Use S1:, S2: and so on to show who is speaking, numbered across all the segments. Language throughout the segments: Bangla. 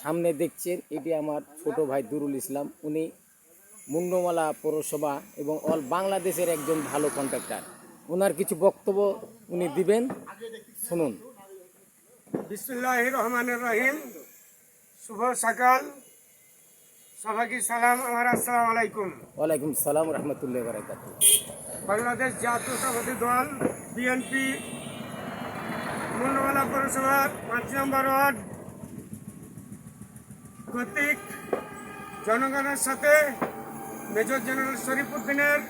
S1: সামনে দেখছেন এটি আমার ছোট ভাই দুরুল ইসলাম। উনি মুন্ডমালা পৌরসভা এবং অল বাংলাদেশের একজন ভালো কন্ট্রাক্টর ওনার কিছু বক্তব্য উনি দিবেন। শুনুন।
S2: বিসমুল্লাহ রহমান রহিম। শুভ সকাল। সবাইকে সালাম আমার আসসালাম আলাইকুম।
S1: ওয়ালাইকুম সালাম রহমতুল্লাহ বারাকাত।
S2: বাংলাদেশ জাতীয়তাবাদী দল বিএনপি মুন্ডমালা পৌরসভা পাঁচ নম্বর ওয়ার্ড কর্তৃক জনগণের সাথে মেজর জেনারেল শরীফুদ্দিনের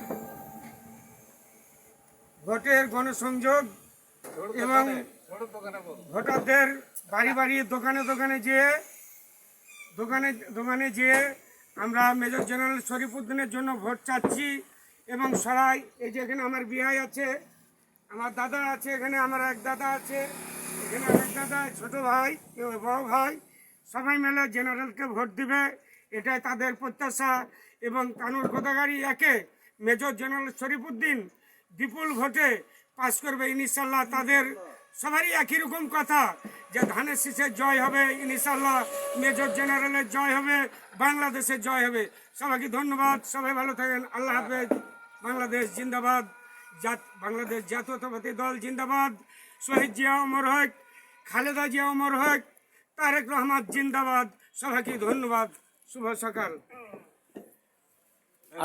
S2: ভোটের গণসংযোগ এবং ভোটারদের বাড়ি বাড়ি, দোকানে দোকানে যেয়ে, দোকানে দোকানে যেয়ে আমরা মেজর জেনারেল শরীফুদ্দিনের জন্য ভোট চাচ্ছি এবং সবাই, এই যে এখানে আমার বিহাই আছে, আমার দাদা আছে, এখানে আমার এক দাদা আছে, এখানে এক দাদা, ছোট ভাই, বড় ভাই সবাই মিলে জেনারেলকে ভোট দিবে, এটাই তাদের প্রত্যাশা। এবং কানুর গোদাগাড়ি একে মেজর জেনারেল শরীফুদ্দিন বিপুল ভোটে পাশ করবে ইনশাল্লাহ তাদের সবারই একই রকম কথা যে ধানের শীষের জয় হবে ইনশাল্লাহ মেজর জেনারেলের জয় হবে, বাংলাদেশের জয় হবে। সবাইকে ধন্যবাদ, সবাই ভালো থাকেন, আল্লাহ হাফেজ। বাংলাদেশ জিন্দাবাদ, জাত, বাংলাদেশ জাতীয়তাবাদী দল জিন্দাবাদ। শহীদ জিয়া অমর হক, খালেদা জিয়া অমর হক তারেক রহমান জিন্দাবাদ সবাইকে ধন্যবাদ শুভ সকাল